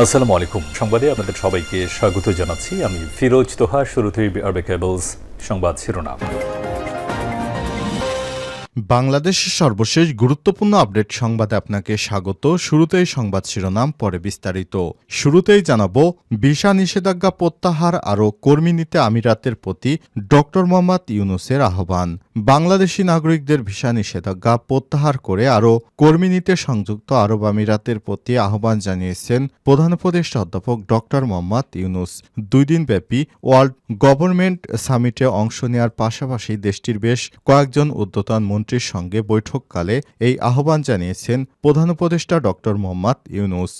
আসসালামু আলাইকুম। সংবাদে আপনাদের সবাইকে স্বাগত জানাচ্ছি। আমি ফিরোজ তোহা, শুরুতেই আরবে কেবলস সংবাদ শিরোনাম। বাংলাদেশের সর্বশেষ গুরুত্বপূর্ণ আপডেট সংবাদে আপনাকে স্বাগত। শুরুতেই সংবাদ শিরোনাম, পরে বিস্তারিত। শুরুতেই জানাব, ভিসা নিষেধাজ্ঞা প্রত্যাহার আরও কর্মী নিতে আমিরাতের প্রতি ডক্টর মোহাম্মদ ইউনুসের আহ্বান। বাংলাদেশি নাগরিকদের ভিসা নিষেধাজ্ঞা প্রত্যাহার করে আরও কর্মী নিতে সংযুক্ত আরব আমিরাতের প্রতি আহ্বান জানিয়েছেন প্রধান উপদেষ্টা অধ্যাপক ডক্টর মোহাম্মদ ইউনুস। দুই দিনব্যাপী ওয়ার্ল্ড গভর্নমেন্ট সামিটে অংশ নেওয়ার পাশাপাশি দেশটির বেশ কয়েকজন উদ্যতন মন্ত্রীর সঙ্গে বৈঠককালে এই আহ্বান জানিয়েছেন প্রধান উপদেষ্টা ডক্টর মোহাম্মদ ইউনুস।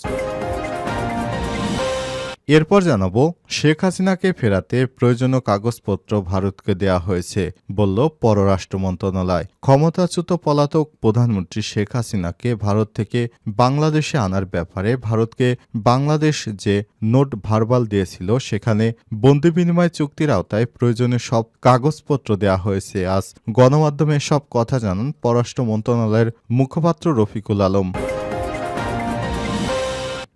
এরপর জানাব, শেখ হাসিনাকে ফেরাতে প্রয়োজনীয় কাগজপত্র ভারতকে দেয়া হয়েছে, বলল পররাষ্ট্র মন্ত্রণালয়। ক্ষমতাচ্যুত পলাতক প্রধানমন্ত্রী শেখ হাসিনাকে ভারত থেকে বাংলাদেশে আনার ব্যাপারে ভারতকে বাংলাদেশ যে নোট ভারবাল দিয়েছিল, সেখানে বন্দি বিনিময় চুক্তির আওতায় প্রয়োজনীয় সব কাগজপত্র দেয়া হয়েছে। আজ গণমাধ্যমে সব কথা জানান পররাষ্ট্র মন্ত্রণালয়ের মুখপাত্র রফিকুল আলম।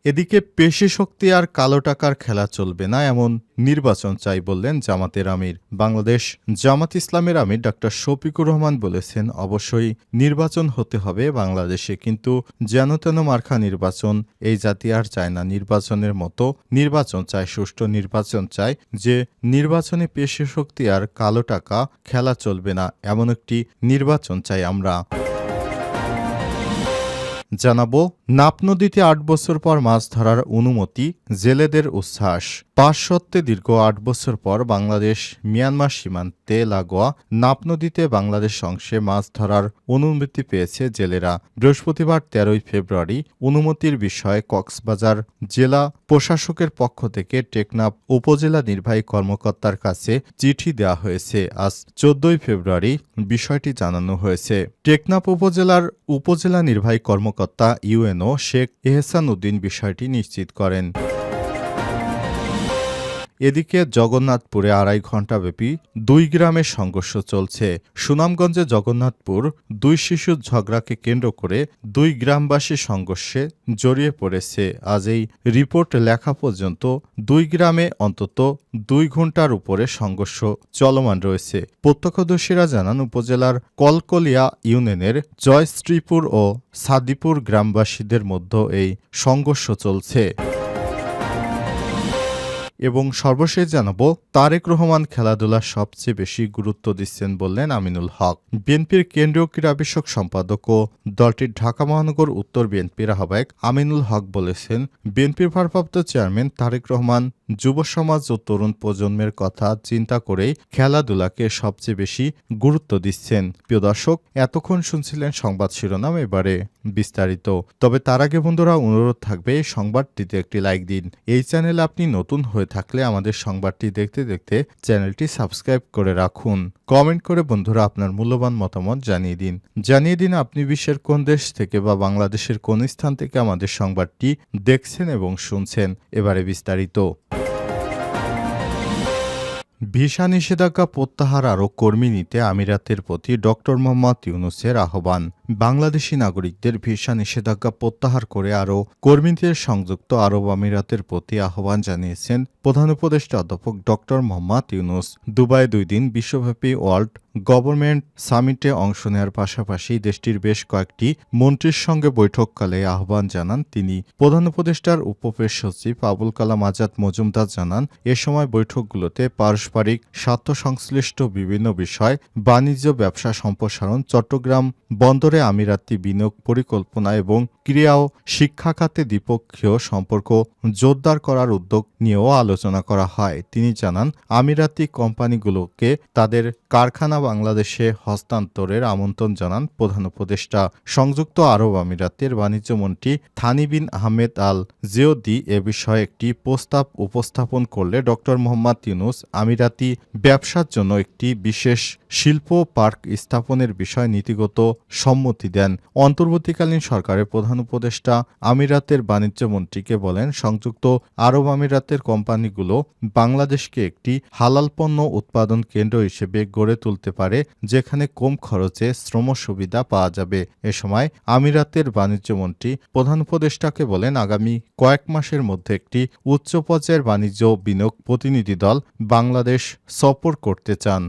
এদিকে পেশি শক্তি আর কালো টাকার খেলা চলবে না, এমন নির্বাচন চাই বললেন জামাতের আমির। বাংলাদেশ জামাত ইসলামের আমির ডক্টর শফিকুর রহমান বলেছেন, অবশ্যই নির্বাচন হতে হবে বাংলাদেশে, কিন্তু যেন তেন মার্খা নির্বাচন, এই জাতি আর চায় না। নির্বাচনের মতো নির্বাচন চায়, সুষ্ঠু নির্বাচন চায়, যে নির্বাচনে পেশি শক্তি আর কালো টাকা খেলা চলবে না, এমন একটি নির্বাচন চাই আমরা। জানাব নাপ নদীতে আট বছর পর মাছ ধরার অনুমতি জেলেদের উচ্ছ্বাস। পাশ সত্ত্বে দীর্ঘ আট বছর পর বাংলাদেশ মিয়ানমার সীমান্তে লাগোয়া নাপ নদীতে বাংলাদেশ অংশে মাছ ধরার অনুমতি পেয়েছে জেলেরা। বৃহস্পতিবার তেরোই ফেব্রুয়ারি অনুমতির বিষয়ে কক্সবাজার জেলা প্রশাসকের পক্ষ থেকে টেকনাফ উপজেলা নির্বাহী কর্মকর্তার কাছে চিঠি দেওয়া হয়েছে। আজ চোদ্দই ফেব্রুয়ারি বিষয়টি জানানো হয়েছে। টেকনাফ উপজেলার উপজেলা নির্বাহী কর্মকর্তা ইউএনও শেখ এহসান উদ্দিন বিষয়টি নিশ্চিত করেন। এদিকে জগন্নাথপুরে আড়াই ঘণ্টাব্যাপী দুই গ্রামের সংঘর্ষ চলছে। সুনামগঞ্জে জগন্নাথপুর দুই শিশুর ঝগড়াকে কেন্দ্র করে দুই গ্রামবাসী সংঘর্ষে জড়িয়ে পড়েছে। আজ এই রিপোর্ট লেখা পর্যন্ত দুই গ্রামে অন্তত দুই ঘণ্টার উপরে সংঘর্ষ চলমান রয়েছে। প্রত্যক্ষদর্শীরা জানান, উপজেলার কলকলিয়া ইউনিয়নের জয়শ্রীপুর ও সাদিপুর গ্রামবাসীদের মধ্যে এই সংঘর্ষ চলছে। এবং সর্বশেষ জানাব, তারেক রহমান খেলাধুলার সবচেয়ে বেশি গুরুত্ব দিচ্ছেন বললেন আমিনুল হক। বিএনপির কেন্দ্রীয় ক্রীড়া বিষয়ক সম্পাদক ও দলটির ঢাকা মহানগর উত্তর বিএনপির আহ্বায়ক আমিনুল হক বলেছেন, বিএনপির ভারপ্রাপ্ত চেয়ারম্যান তারেক রহমান যুব সমাজ ও তরুণ প্রজন্মের কথা চিন্তা করেই খেলাধুলাকে সবচেয়ে বেশি গুরুত্ব দিচ্ছেন। প্রিয় দর্শক, এতক্ষণ শুনছিলেন সংবাদ শিরোনাম, এবারে বিস্তারিত। তবে তার আগে বন্ধুরা অনুরোধ থাকবে সংবাদটিতে একটি লাইক দিন। এই চ্যানেলে আপনি নতুন হয়ে থাকলে আমাদের সংবাদটি দেখতে দেখতে চ্যানেলটি সাবস্ক্রাইব করে রাখুন। কমেন্ট করে বন্ধুরা আপনার মূল্যবান মতামত জানিয়ে দিন। জানিয়ে দিন আপনি বিশ্বের কোন দেশ থেকে বা বাংলাদেশের কোন স্থান থেকে আমাদের সংবাদটি দেখছেন এবং শুনছেন। এবারে বিস্তারিত। ভিসা নিষেধাজ্ঞা প্রত্যাহার আরও কর্মী নিতে আমিরাতের প্রতি ডক্টর মোহাম্মদ ইউনুসের আহ্বান। বাংলাদেশি নাগরিকদের ভিসা নিষেধাজ্ঞা প্রত্যাহার করে আরও কর্মীদের সংযুক্ত আরব আমিরাতের প্রতি আহ্বান জানিয়েছেন প্রধান উপদেষ্টা অধ্যাপক ডক্টর মোহাম্মদ ইউনুস। দুবাই দুই দিন বিশ্বব্যাপী ওয়ার্ল্ড গভর্নমেন্ট সামিটে অংশ নেওয়ার পাশাপাশি দেশটির বেশ কয়েকটি মন্ত্রীর সঙ্গে বৈঠককালে আহ্বান জানান তিনি। প্রধান উপদেষ্টার উপপ্রেস সচিব আবুল কালাম আজাদ মজুমদার জানান, এ সময় বৈঠকগুলোতে পারস্পরিক স্বার্থ সংশ্লিষ্ট বিভিন্ন বিষয়, বাণিজ্য, ব্যবসা সম্প্রসারণ, চট্টগ্রাম বন্দরে আমিরাতি বিনিয়োগ পরিকল্পনা এবং ক্রিয়া ও শিক্ষা খাতে দ্বিপক্ষীয় সম্পর্ক জোরদার করার উদ্যোগ নিয়েও আলোচনা করা হয়। তিনি জানান, আমিরাতি কোম্পানিগুলোকে তাদের কারখানা বাংলাদেশে হস্তান্তরের আমন্ত্রণ জানান প্রধান উপদেষ্টা। সংযুক্ত আরব আমিরাতের বাণিজ্যমন্ত্রী থানি বিন আহমেদ আল জিওদি এ বিষয়ে একটি প্রস্তাব উপস্থাপন করলে ড মোহাম্মদ ইউনুস আমিরাতি ব্যবসার জন্য একটি বিশেষ শিল্প পার্ক স্থাপনের বিষয়ে নীতিগত সম্মতি অনুমতি দেন। অন্তর্বর্তীকালীন সরকারের প্রধান উপদেষ্টা আমিরাতের বাণিজ্য মন্ত্রীকে বলেন, সংযুক্ত আরব আমিরাতের কোম্পানিগুলো বাংলাদেশকে একটি হালাল পণ্য উৎপাদন কেন্দ্র হিসেবে গড়ে তুলতে পারে, যেখানে কম খরচে শ্রম সুবিধা পাওয়া যাবে। এ সময় আমিরাতের বাণিজ্য মন্ত্রী প্রধান উপদেষ্টাকে বলেন, আগামী কয়েক মাসের মধ্যে একটি উচ্চ পর্যায়ের বাণিজ্য বিনিয়োগ প্রতিনিধি দল বাংলাদেশ সফর করতে চান।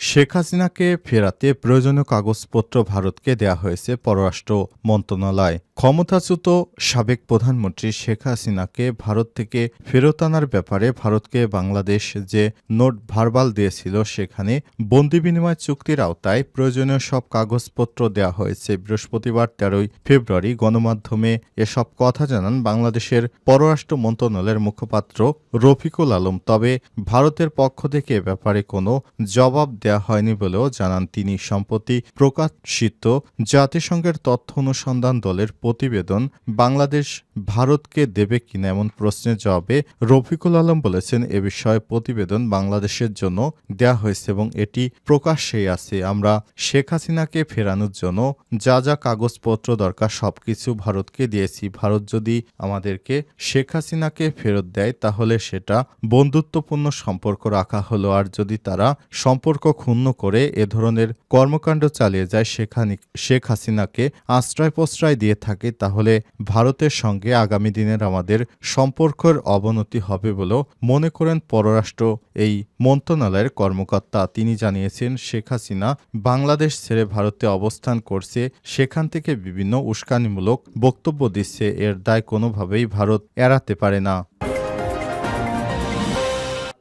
শেখ হাসিনাকে ফেরাতে প্রয়োজনীয় কাগজপত্র ভারতকে দেয়া হয়েছে পররাষ্ট্র মন্ত্রণালয়। ক্ষমতাচ্যুত সাবেক প্রধানমন্ত্রী শেখ হাসিনাকে ভারত থেকে ফেরত আনার ব্যাপারে ভারতকে বাংলাদেশ যে নোট ভারবাল দিয়েছিল সেখানে বন্দি বিনিময় চুক্তির আওতায় প্রয়োজনীয় সব কাগজপত্র দেওয়া হয়েছে। বৃহস্পতিবার তেরোই ফেব্রুয়ারি গণমাধ্যমে এসব কথা জানান বাংলাদেশের পররাষ্ট্র মন্ত্রণালয়ের মুখপাত্র রফিকুল আলম। তবে ভারতের পক্ষ থেকে এ ব্যাপারে কোনো জবাব দেওয়া হয়নি বলেও জানান তিনি। সম্প্রতি প্রকাশিত জাতিসংঘের তথ্য অনুসন্ধান দলের প্রতিবেদন, বাংলাদেশ ভারতকে দেবে কিনা এমন প্রশ্নের জবাবে রফিকুল আলম বলেছেন, এ বিষয়ে প্রতিবেদন বাংলাদেশের জন্য দেয়া হয়েছে এবং এটি প্রকাশ্যেই আছে। আমরা শেখ হাসিনাকে ফেরানোর জন্য যা যা কাগজপত্র দরকার সবকিছু ভারতকে দিয়েছি। ভারত যদি আমাদেরকে শেখ হাসিনাকে ফেরত দেয়, তাহলে সেটা বন্ধুত্বপূর্ণ সম্পর্ক রাখা হলো। আর যদি তারা সম্পর্ক ক্ষুণ্ণ করে এ ধরনের কর্মকাণ্ড চালিয়ে যায় সেখানে শেখ হাসিনাকে আশ্রয় প্রশ্রয় দিয়ে থাকে, তাহলে ভারতের সঙ্গে আগামী দিনের আমাদের সম্পর্কের অবনতি হবে বলেও মনে করেন পররাষ্ট্র এই মন্ত্রণালয়ের কর্মকর্তা। তিনি জানিয়েছেন, শেখ হাসিনা বাংলাদেশ ছেড়ে ভারতে অবস্থান করছে, সেখান থেকে বিভিন্ন উস্কানিমূলক বক্তব্য দিচ্ছে, এর দায় কোনোভাবেই ভারত এড়াতে পারে না।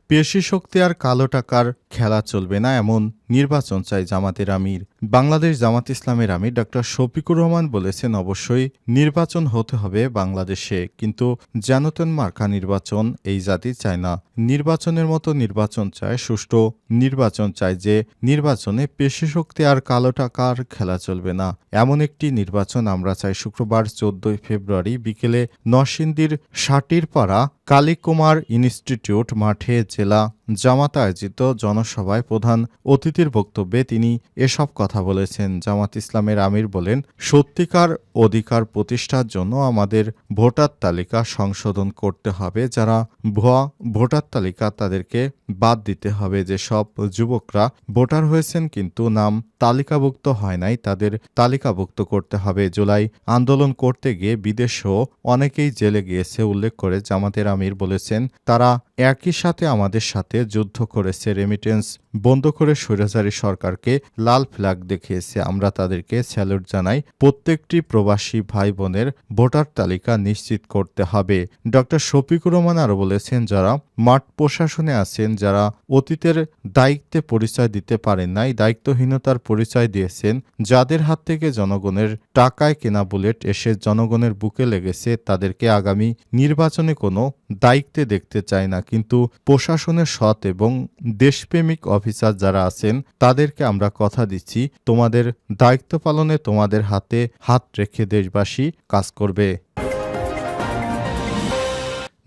পেশি শক্তি আর কালো টাকার খেলা চলবে না এমন নির্বাচন চাই জামাতের আমির। বাংলাদেশ জামাত ইসলামের আমির ডক্টর শফিকুর রহমান বলেছেন, অবশ্যই নির্বাচন হতে হবে বাংলাদেশে, কিন্তু জানতেন মার্কা নির্বাচন এই জাতি চায় না। নির্বাচনের মতো নির্বাচন চায় সুষ্ঠু নির্বাচন চায় যে নির্বাচনে পেশি শক্তি আর কালো টাকার খেলা চলবে না। এমন একটি নির্বাচন আমরা চাই শুক্রবার, চোদ্দই ফেব্রুয়ারি বিকেলে নরসিংদীর সাটিরপাড়া কালীকুমার ইনস্টিটিউট মাঠে জেলা জামাত আয়োজিত জনসভায় প্রধান অতিথির বক্তব্যে তিনি এসব কথা বলেছেন। জামাত ইসলামের আমির বলেন, সত্যিকার অধিকার প্রতিষ্ঠার জন্য আমাদের ভোটার তালিকা সংশোধন করতে হবে। যারা ভুয়া ভোটার তালিকা তাদেরকে বাদ দিতে হবে। যে সব যুবকরা ভোটার হয়েছেন কিন্তু নাম তালিকাভুক্ত হয় নাই, তাদের তালিকাভুক্ত করতে হবে। জুলাই আন্দোলন করতে গিয়ে বিদেশেও অনেকেই জেলে গিয়েছে। উল্লেখ করে জামাতের আমির বলেছেন, তারা একই সাথে আমাদের সাথে যুদ্ধ করেছে রেমিটেন্স বন্ধ করে স্বৈরাচারী সরকারকে লাল ফ্ল্যাগ দেখিয়েছে। আমরা তাদেরকে স্যালুট জানাই। প্রত্যেকটি প্রবাসী ভাই বোনের ভোটার তালিকা নিশ্চিত করতে হবে। ডক্টর শফিকুর রহমান আরও বলেছেন, যারা মাঠ প্রশাসনে আছেন, যারা অতীতের দায়িত্বে পরিচয় দিতে পারেন নাই, দায়িত্বহীনতার পরিচয় দিয়েছেন, যাদের হাত থেকে জনগণের টাকায় কেনা বুলেট এসে জনগণের বুকে লেগেছে, তাদেরকে আগামী নির্বাচনে কোনো দায়িত্বে দেখতে চায় না। কিন্তু প্রশাসনের এবং দেশপ্রেমিক অফিসার যারা আছেন, তাদেরকে আমরা কথা দিচ্ছি। তোমাদের দায়িত্ব পালনে তোমাদের হাতে হাত রেখে দেশবাসী কাজ করবে।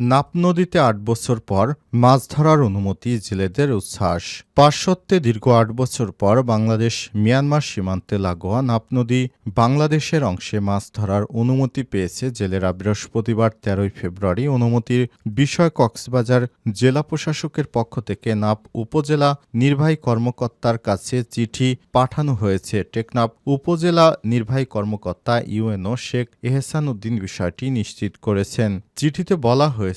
নাপ নদীতে আট বছর পর মাছ ধরার অনুমতি জেলেদের উচ্ছ্বাস। পার্শ্বত্বে দীর্ঘ আট বছর পর বাংলাদেশ মিয়ানমার সীমান্তে লাগোয়া নাপ নদী বাংলাদেশের অংশে মাছ ধরার অনুমতি পেয়েছে জেলেরা। বৃহস্পতিবার তেরোই ফেব্রুয়ারি অনুমতির বিষয় কক্সবাজার জেলা প্রশাসকের পক্ষ থেকে নাপ উপজেলা নির্বাহী কর্মকর্তার কাছে চিঠি পাঠানো হয়েছে। টেকনাপ উপজেলা নির্বাহী কর্মকর্তা ইউএনও শেখ এহসান উদ্দিন বিষয়টি নিশ্চিত করেছেন। চিঠিতে বলা হয়েছে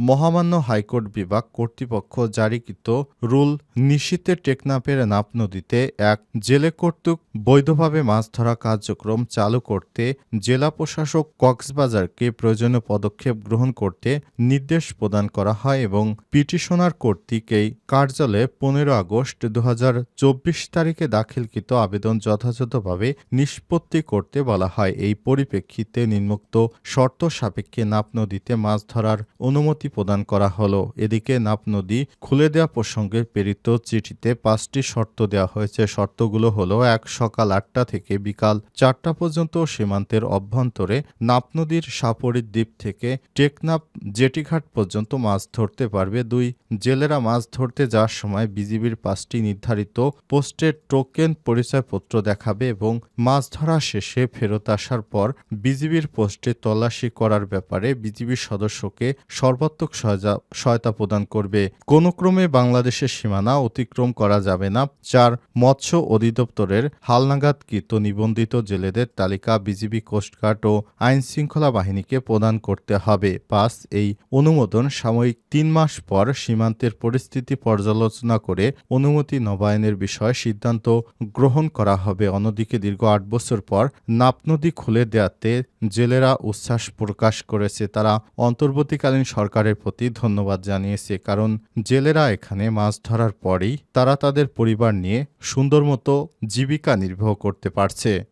মহামান্য হাইকোর্ট বিভাগ কর্তৃপক্ষ জারিকৃত রুল নিশ্চিতে টেকনাফের নাপ নদীতে এক জেলে কর্তৃক বৈধভাবে মাছ ধরা কার্যক্রম চালু করতে জেলা প্রশাসক কক্সবাজারকে প্রয়োজনীয় পদক্ষেপ গ্রহণ করতে নির্দেশ প্রদান করা হয় এবং পিটিশনার কর্তৃক এই কার্যালয়ে পনেরো আগস্ট দু হাজার চব্বিশ তারিখে দাখিলকৃত আবেদন যথাযথভাবে নিষ্পত্তি করতে বলা হয়। এই পরিপ্রেক্ষিতে নিম্নোক্ত শর্ত সাপেক্ষে নাপ নদীতে মাছ ধরার অনুমতি প্রদান করা হলো। এদিকে নাপ নদী খুলে দেওয়া প্রসঙ্গে প্রেরিত চিঠিতে পাঁচটি শর্ত দেওয়া হয়েছে। শর্তগুলো হলো, এক, সকাল আটটা থেকে বিকাল চারটা পর্যন্ত সীমান্তের অভ্যন্তরে নাপ নদীর সাপরির দ্বীপ থেকে টেকনাপ জেটিঘাট পর্যন্ত মাছ ধরতে পারবে। দুই, জেলেরা মাছ ধরতে যাওয়ার সময় বিজিবির পাঁচটি নির্ধারিত পোস্টের টোকেন পরিচয়পত্র দেখাবে এবং মাছ ধরা শেষে ফেরত আসার পর বিজিবির পোস্টে তল্লাশি করার ব্যাপারে বিজিবির সদস্যকে সর্বাত্মক সহায়তা- প্রদান করবে। কোনো ক্রমে বাংলাদেশের সীমানা অতিক্রম করা যাবে না চার মৎস্য অধিদপ্তরের হালনাগাদকৃত নিবন্ধিত জেলেদের তালিকা বিজিবি কোস্টগার্ড ও আইন শৃঙ্খলা বাহিনীকে প্রদান করতে হবে। পাঁচ, এই অনুমোদন সাময়িক তিন মাস পর সীমান্তের পরিস্থিতি পর্যালোচনা করে অনুমতি নবায়নের বিষয়ে সিদ্ধান্ত গ্রহণ করা হবে। অন্যদিকে দীর্ঘ আট বছর পর নাপ নদী খুলে দেওয়াতে জেলেরা উচ্ছ্বাস প্রকাশ করেছে। তারা অন্তর্বর্তীকালীন সরকারের প্রতি ধন্যবাদ জানিয়েছে, কারণ জেলেরা এখানে মাছ ধরার পরেই তারা তাদের পরিবার নিয়ে সুন্দর মতো জীবিকা নির্বাহ করতে পারছে।